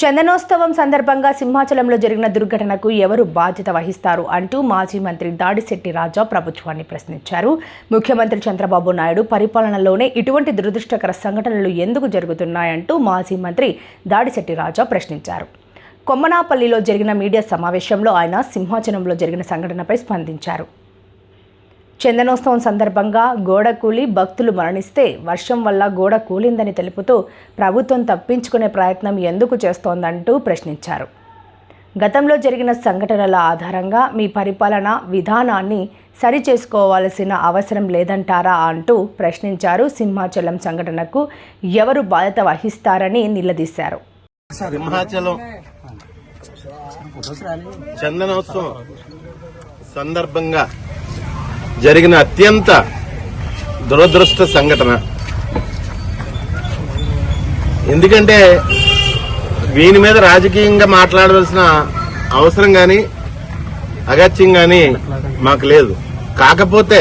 చందనోత్సవం సందర్భంగా సింహాచలంలో జరిగిన దుర్ఘటనకు ఎవరు బాధ్యత వహిస్తారు అంటూ మాజీ మంత్రి దాడిశెట్టి రాజా ప్రభుత్వాన్ని ప్రశ్నించారు. ముఖ్యమంత్రి చంద్రబాబు నాయుడు పరిపాలనలోనే ఇటువంటి దురదృష్టకర సంఘటనలు ఎందుకు జరుగుతున్నాయంటూ మాజీ మంత్రి దాడిశెట్టి రాజా ప్రశ్నించారు. కొమ్మనాపల్లిలో జరిగిన మీడియా సమావేశంలో ఆయన సింహాచలంలో జరిగిన సంఘటనపై స్పందించారు. చందనోత్సవం సందర్భంగా గోడ కూలి భక్తులు మరణిస్తే వర్షం వల్ల గోడ కూలిందని తెలుపుతూ ప్రభుత్వం తప్పించుకునే ప్రయత్నం ఎందుకు చేస్తోందంటూ ప్రశ్నించారు. గతంలో జరిగిన సంఘటనల ఆధారంగా మీ పరిపాలన విధానాన్ని సరిచేసుకోవాల్సిన అవసరం లేదంటారా అంటూ ప్రశ్నించారు సింహాచలం సంఘటనకు ఎవరు బాధ్యత వహిస్తారని నిలదీశారు. సింహాచలం చందనోత్సవం సందర్భంగా జరిగిన అత్యంత దురదృష్ట సంఘటన. ఎందుకంటే వీని మీద రాజకీయంగా మాట్లాడవలసిన అవసరం కానీ అగత్యం కానీ మాకు లేదు. కాకపోతే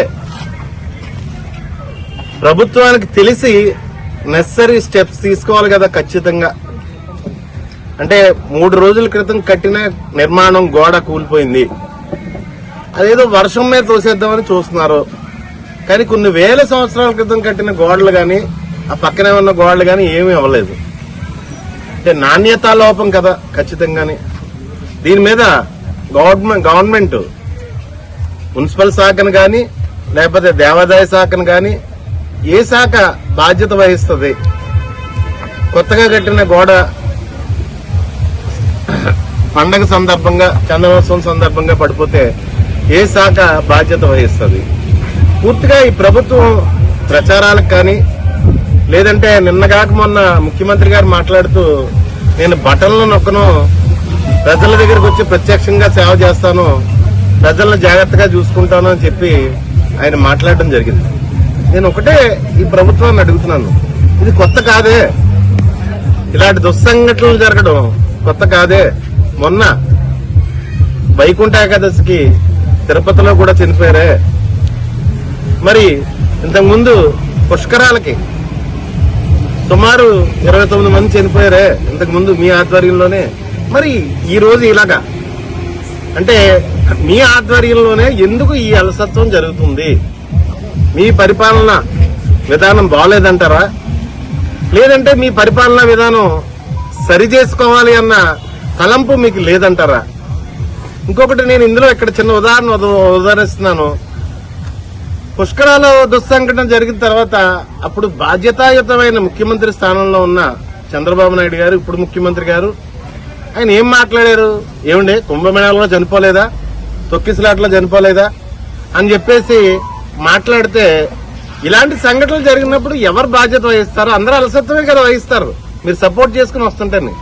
ప్రభుత్వానికి తెలిసి నెసరీ స్టెప్స్ తీసుకోవాలి కదా ఖచ్చితంగా. అంటే మూడు రోజుల క్రితం కట్టిన నిర్మాణం గోడ కూలిపోయింది. అదేదో వర్షం మీద తోసేద్దామని చూస్తున్నారు. కానీ కొన్ని వేల సంవత్సరాల క్రితం కట్టిన గోడలు కానీ ఆ పక్కనే ఉన్న గోడలు కానీ ఏమీ అవ్వలేదు. అంటే నాణ్యతా లోపం కదా ఖచ్చితంగానే. దీని మీద గవర్నమెంట్ గవర్నమెంట్ మున్సిపల్ శాఖను కానీ లేకపోతే దేవాదాయ శాఖను కానీ ఏ శాఖ బాధ్యత వహిస్తుంది? కొత్తగా కట్టిన గోడ పండగ సందర్భంగా చందనోత్సవం సందర్భంగా పడిపోతే ఏ శాఖ బాధ్యత వహిస్తుంది? పూర్తిగా ఈ ప్రభుత్వం ప్రచారాలకు కానీ లేదంటే నిన్నగాక మొన్న ముఖ్యమంత్రి గారు మాట్లాడుతూ నేను బటన్లు నొక్కను ప్రజల దగ్గరకు వచ్చి ప్రత్యక్షంగా సేవ చేస్తాను ప్రజలను జాగ్రత్తగా చూసుకుంటాను అని చెప్పి ఆయన మాట్లాడడం జరిగింది. నేను ఒకటే ఈ ప్రభుత్వాన్ని అడుగుతున్నాను. ఇది కొత్త కాదే. ఇలాంటి దుస్సంఘటనలు జరగడం కొత్త కాదే. మొన్న వైకుంఠ ఏకాదశికి తిరుపతిలో కూడా చనిపోయారే? మరి ఇంతకుముందు పుష్కరాలకి సుమారు ఇరవై తొమ్మిది మంది చనిపోయారే ఇంతకుముందు మీ ఆధ్వర్యంలోనే? మరి ఈ రోజు ఇలాగా? అంటే మీ ఆధ్వర్యంలోనే ఎందుకు ఈ అలసత్వం జరుగుతుంది? మీ పరిపాలన విధానం బాగలేదంటారా లేదంటే మీ పరిపాలనా విధానం సరి చేసుకోవాలి అన్న తలంపు మీకు లేదంటారా? ఇంకొకటి నేను ఇందులో ఇక్కడ చిన్న ఉదాహరణ ఉద- ఉదాహరిస్తున్నాను. పుష్కరాల దుస్సంఘటన జరిగిన తర్వాత అప్పుడు బాధ్యతాయుతమైన ముఖ్యమంత్రి స్థానంలో ఉన్న చంద్రబాబు నాయుడు గారు ఇప్పుడు ముఖ్యమంత్రి గారు ఆయన ఏం మాట్లాడారు? ఏమండి కుంభమేళాలో చనిపోలేదా? తొక్కిసలాట్లో చనిపోలేదా? అని చెప్పేసి మాట్లాడితే ఇలాంటి సంఘటనలు జరిగినప్పుడు ఎవరు బాధ్యత వహిస్తారు? అందరూ అలసత్వమే కదా వహిస్తారు. మీరు సపోర్ట్ చేసుకుని వస్తుంటేనే.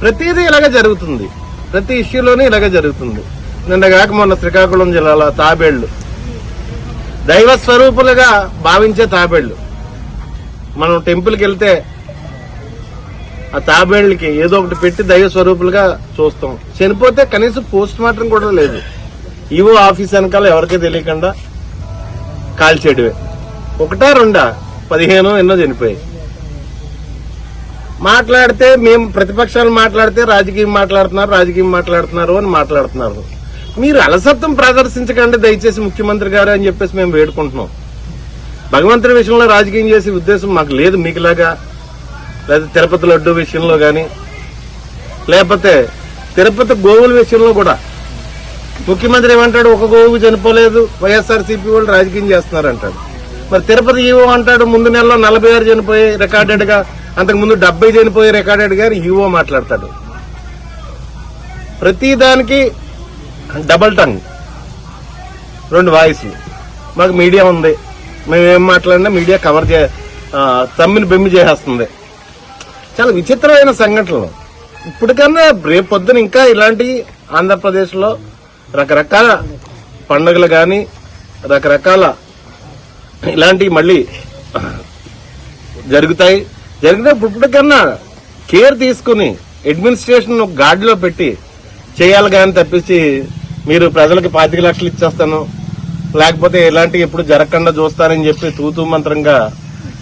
ప్రతిదీ ఇలాగే జరుగుతుంది. ప్రతి ఇష్యూలోనే ఇలాగే జరుగుతుంది. నిన్నగాక మొన్న శ్రీకాకుళం జిల్లాలో తాబేళ్ళు. దైవ స్వరూపులుగా భావించే తాబేళ్ళు. మనం టెంపుల్కి వెళ్తే ఆ తాబేళ్ళకి ఏదో ఒకటి పెట్టి దైవ స్వరూపులుగా చూస్తాం. చనిపోతే కనీసం పోస్ట్ మార్టం కూడా లేదు. ఈవో ఆఫీస్ వెనకాల ఎవరికీ తెలియకుండా కాల్చేయడమే. ఒకటా రెండా? పదిహేను ఎన్నో చనిపోయాయి. మాట్లాడితే మేము ప్రతిపక్షాలు మాట్లాడితే రాజకీయం మాట్లాడుతున్నారు రాజకీయం మాట్లాడుతున్నారు అని మాట్లాడుతున్నారు. మీరు అలసత్వం ప్రదర్శించకండి దయచేసి ముఖ్యమంత్రి గారు అని చెప్పేసి మేము వేడుకుంటున్నాం. భగవంతుడి విషయంలో రాజకీయం చేసే ఉద్దేశం మాకు లేదు మీకులాగా. లేదా తిరుపతి లడ్డు విషయంలో కానీ లేకపోతే తిరుపతి గోవుల విషయంలో కూడా. ముఖ్యమంత్రి ఏమంటాడు ఒక గోవు చనిపోలేదు వైఎస్ఆర్సీపీ వాళ్ళు రాజకీయం చేస్తున్నారు అంటాడు మరి తిరుపతి ఈవో అంటాడు ముందు నెలలో నలభై ఆరు చనిపోయి రికార్డెడ్గా అంతకు ముందు డెబ్బై చనిపోయే రికార్డెడ్ గారు ఈవో మాట్లాడతాడు. ప్రతి దానికి డబల్ టంగ్ రెండు వాయిస్లు. మాకు మీడియా ఉంది. మేమేం మాట్లాడినా మీడియా కవర్ చే తమ్మిని బెమ్మి చేసేస్తుంది. చాలా విచిత్రమైన సంఘటనలు. ఇప్పటికన్నా రేపు పొద్దున ఇంకా ఇలాంటి ఆంధ్రప్రదేశ్లో రకరకాల పండుగలు కానీ రకరకాల ఇలాంటివి మళ్ళీ జరుగుతాయి. జరిగినప్పుడు ఇప్పటికన్నా కేర్ తీసుకుని అడ్మినిస్ట్రేషన్ గాడిలో పెట్టి చేయాలి కానీ తప్పించి మీరు ప్రజలకు పాతిక లక్షలు ఇచ్చేస్తాను. లేకపోతే ఎలాంటి ఎప్పుడు జరగకుండా చూస్తానని చెప్పి తూతూ మంత్రంగా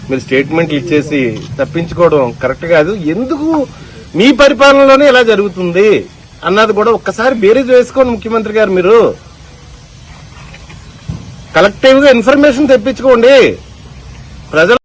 మీరు స్టేట్మెంట్లు ఇచ్చేసి తప్పించుకోవడం కరెక్ట్ కాదు. ఎందుకు మీ పరిపాలనలోనే ఇలా జరుగుతుంది అన్నది కూడా ఒక్కసారి బేరీజ్ వేసుకోండి ముఖ్యమంత్రి గారు మీరు. కలెక్టివ్గా ఇన్ఫర్మేషన్ తెప్పించుకోండి. ప్రజలు